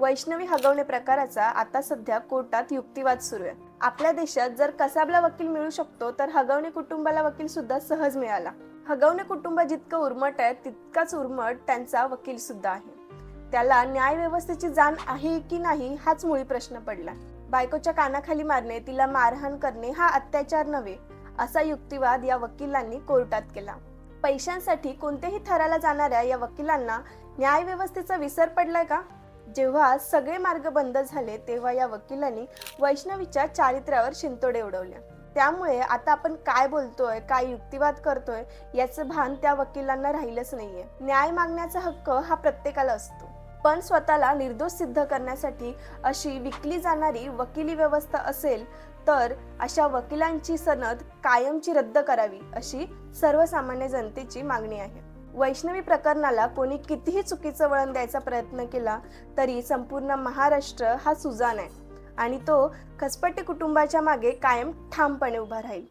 वैष्णवी हगवणे प्रकाराचा आता सध्या कोर्टात युक्तिवाद सुरू आहे. आपल्या देशात जर कसाबला वकील मिळू शकतो तर हगवणे कुटुंबाला वकील सुद्धा सहज मिळाला. हगवणे कुटुंब जितकं उर्मट आहे तितकाच उर्मट त्यांचा वकील सुद्धा आहे. त्याला न्यायव्यवस्थेची जाण आहे की नाही हाच मुळी प्रश्न पडला. बायकोच्या कानाखाली मारणे तिला मारहाण करणे हा अत्याचार नव्हे असा युक्तिवाद या वकिलांनी कोर्टात केला. पैशांसाठी कोणत्याही थराला जाणाऱ्या या वकिलांना न्यायव्यवस्थेचा विसर पडलाय का? जेव्हा सगळे मार्ग बंद झाले तेव्हा या वकिलांनी वैष्णवीच्या चारित्र्यावर शिंतोडे उडवल्या त्यामुळे आता आपण काय बोलतोय काय युक्तिवाद करतोय याचं भान त्या वकिलांना राहिलंच नाहीये. न्याय मागण्याचा हक्क हा प्रत्येकाला असतो. पण स्वतःला निर्दोष सिद्ध करण्यासाठी अशी विकली जाणारी वकिली व्यवस्था असेल तर अशा वकिलांची सनद कायमची रद्द करावी अशी सर्वसामान्य जनतेची मागणी आहे. वैष्णवी प्रकरणाला कोणी कितीही चुकीचं वळण द्यायचा प्रयत्न केला तरी संपूर्ण महाराष्ट्र हा सुजान आहे. आणि तो खसपट्टी कुटुंबाच्या मागे कायम ठामपणे उभा राहील.